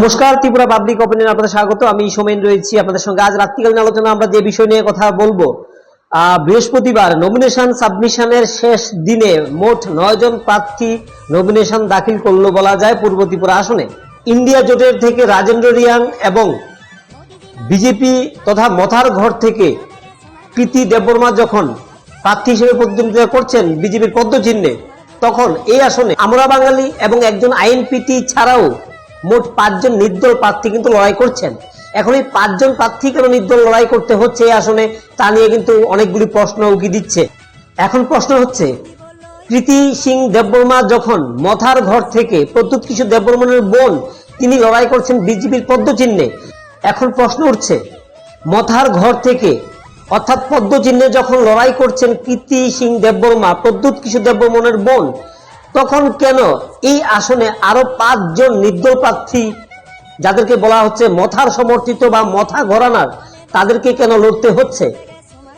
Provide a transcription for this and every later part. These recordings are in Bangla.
নমস্কার, ত্রিপুরা পাবলিক অপিনিয়ন আপনাদের স্বাগত। আমি সোমেন রয়েছি আপনাদের সঙ্গে। আজ রাত্রিকালীন আলোচনা আমরা যে বিষয় নিয়ে কথা বলব বৃহস্পতিবার নমিনেশন সাবমিশনের শেষ দিনে মোট নয় জন প্রার্থী নমিনেশন দাখিল করল বলা যায় পূর্ব ত্রিপুরা আসনে। ইন্ডিয়া জোটের থেকে রাজেন্দ্র রিয়াং এবং বিজেপি তথা মথার ঘর থেকে প্রীতি দেববর্মা যখন প্রার্থী হিসেবে প্রতিদ্বন্দ্বিতা করছেন বিজেপির পদ্মচিহ্নে, তখন এই আসনে আমরা বাঙালি এবং একজন আইএনপিটি ছাড়াও মোট পাঁচজন নির্দল প্রার্থী কিন্তু লড়াই করছেন। এখন এই পাঁচজন প্রার্থী কেন নির্দল লড়াই করতে হচ্ছে এই আসনে, তা নিয়ে কিন্তু অনেকগুলি প্রশ্ন উকি দিচ্ছে। এখন প্রশ্ন হচ্ছে, কৃতি সিং দেববর্মা যখন মথার ঘর থেকে প্রদ্যুৎ কিশোর দেববর্মনের বোন, তিনি লড়াই করছেন বিজেপির পদ্মচিহ্নে। এখন প্রশ্ন উঠছে, মথার ঘর থেকে, অর্থাৎ পদ্মচিহ্নে যখন লড়াই করছেন কৃতি সিং দেববর্মা, প্রদ্যুৎ কিশোর দেববর্মনের বোন তখন কেন এই আসনে আরও পাঁচজন নির্দল প্রার্থী, যাদেরকে বলা হচ্ছে মথার সমর্থিত বা মথা ঘরানার, তাদেরকে কেন লড়তে হচ্ছে?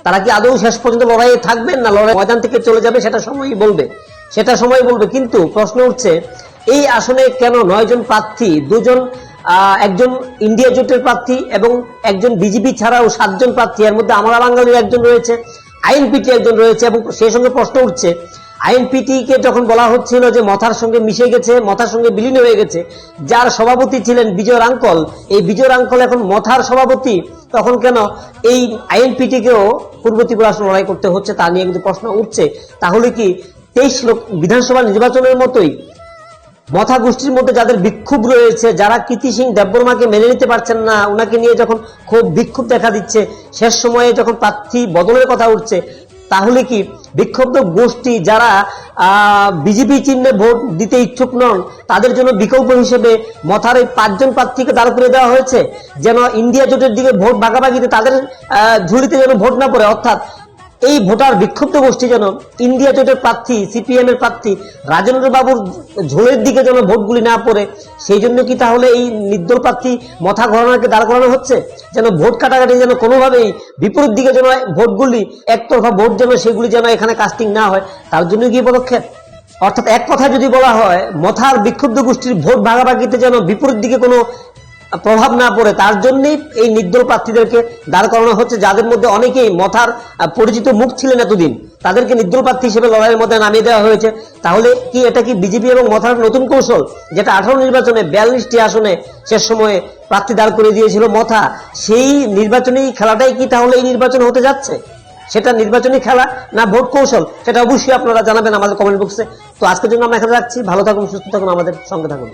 তারা কি আদৌ শেষ পর্যন্ত লড়াইয়ে থাকবেন না? লড়াই ময়দান থেকে চলে যাবে, সেটা সময়ই বলবে। সেটা সময় বলবে। কিন্তু প্রশ্ন উঠছে, এই আসনে কেন নয়জন প্রার্থী, দুজন একজন ইন্ডিয়া জোটের প্রার্থী এবং একজন বিজেপি ছাড়াও সাতজন প্রার্থী, এর মধ্যে আমরা বাঙালির একজন রয়েছে, আইএনপিটি একজন রয়েছে এবং সেই সঙ্গে প্রশ্ন উঠছে আইএনপিটি কে যখন বলা হচ্ছিল যে মথার সঙ্গে মিশে গেছে, মথার সঙ্গে বিলীন হয়ে গেছে, যার সভাপতি ছিলেন বিজয় রাঙ্কল, এই বিজয় রাঙ্কল এখন মথার সভাপতি, তখন কেন এই আইএনপিটি কেও পূর্ব ত্রিপুরা লড়াই করতে হচ্ছে তা নিয়ে কিন্তু প্রশ্ন উঠছে। তাহলে কি তেইশ লোক বিধানসভা নির্বাচনের মতোই মথা গোষ্ঠীর মধ্যে যাদের বিক্ষোভ রয়েছে, যারা কীর্তি সিং দেববর্মাকে মেনে নিতে পারছেন না ওনাকে নিয়ে যখন খুব বিক্ষোভ দেখা দিচ্ছে, শেষ সময়ে যখন প্রার্থী বদলের কথা উঠছে তাহলে কি বিক্ষুব্ধ গোষ্ঠী যারা বিজেপি চিহ্নে ভোট দিতে ইচ্ছুক নন, তাদের জন্য বিকল্প হিসেবে মথার এই পাঁচজন প্রার্থীকে দাঁড় করে দেওয়া হয়েছে? যেন ইন্ডিয়া জোটের দিকে ভোট ভাগাভাগিতে তাদের ঝুড়িতে যেন ভোট না পড়ে, অর্থাৎ এই ভোটার বিক্ষুব্ধ গোষ্ঠী যেন ইন্ডিয়া জোটের প্রার্থী, সিপিএম এর প্রার্থী, রাজেন্দ্র বাবুর ঝোলের দিকে যেন ভোটগুলি না পড়ে, সেই জন্য কি তাহলে এই নির্দল প্রার্থী মথা ঘটনাকে দাঁড় করানো হচ্ছে? যেন ভোট কাটাকাটি যেন কোনোভাবেই বিপরীত দিকে যেন ভোটগুলি একতরফা ভোট যেন সেগুলি যেন এখানে কাস্টিং না হয়, তার জন্য কি পদক্ষেপ? অর্থাৎ এক কথা যদি বলা হয়, মথার বিক্ষুব্ধ গোষ্ঠীর ভোট ভাগাভাগিতে যেন বিপরীত দিকে কোনো প্রভাব না পড়ে, তার জন্যই এই নির্দল প্রার্থীদেরকে দাঁড় করানো হচ্ছে, যাদের মধ্যে অনেকেই মথার পরিচিত মুখ ছিলেন এতদিন। তাদেরকে নির্দল প্রার্থী হিসেবে লড়াইয়ের মধ্যে নামিয়ে দেওয়া হয়েছে। তাহলে কি এটা কি বিজেপি এবং মথার নতুন কৌশল, যেটা আঠারো নির্বাচনে বিয়াল্লিশটি আসনে শেষ সময়ে প্রার্থী দাঁড় করে দিয়েছিল মথা? সেই নির্বাচনী খেলাটাই কি তাহলে এই নির্বাচন হতে যাচ্ছে? সেটা নির্বাচনী খেলা না ভোট কৌশল? সেটা অবশ্যই আপনারা জানাবেন আমাদের কমেন্ট বক্সে তো আজকের জন্য আমরা এখানে রাখছি। ভালো থাকুন, সুস্থ থাকুন, আমাদের সঙ্গে থাকুন।